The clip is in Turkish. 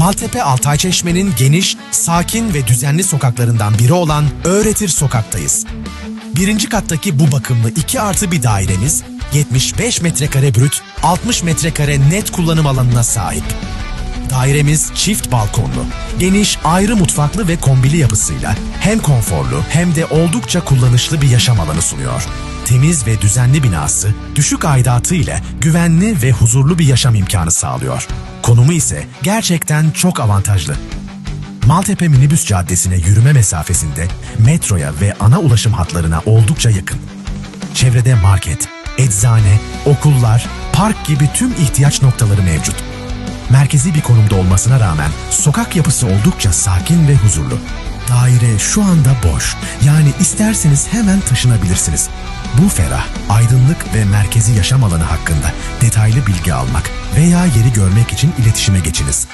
Maltepe Altayçeşme'nin geniş, sakin ve düzenli sokaklarından biri olan Öğretir Sokak'tayız. Birinci kattaki bu bakımlı 2 artı bir dairemiz 75 metrekare brüt, 60 metrekare net kullanım alanına sahip. Dairemiz çift balkonlu, geniş, ayrı mutfaklı ve kombili yapısıyla hem konforlu hem de oldukça kullanışlı bir yaşam alanı sunuyor. Temiz ve düzenli binası, düşük aidatı ile güvenli ve huzurlu bir yaşam imkanı sağlıyor. Konumu ise gerçekten çok avantajlı. Maltepe Minibüs Caddesi'ne yürüme mesafesinde metroya ve ana ulaşım hatlarına oldukça yakın. Çevrede market, eczane, okullar, park gibi tüm ihtiyaç noktaları mevcut. Merkezi bir konumda olmasına rağmen sokak yapısı oldukça sakin ve huzurlu. Daire şu anda boş. Yani isterseniz hemen taşınabilirsiniz. Bu ferah, aydınlık ve merkezi yaşam alanı hakkında detaylı bilgi almak veya yeri görmek için iletişime geçiniz.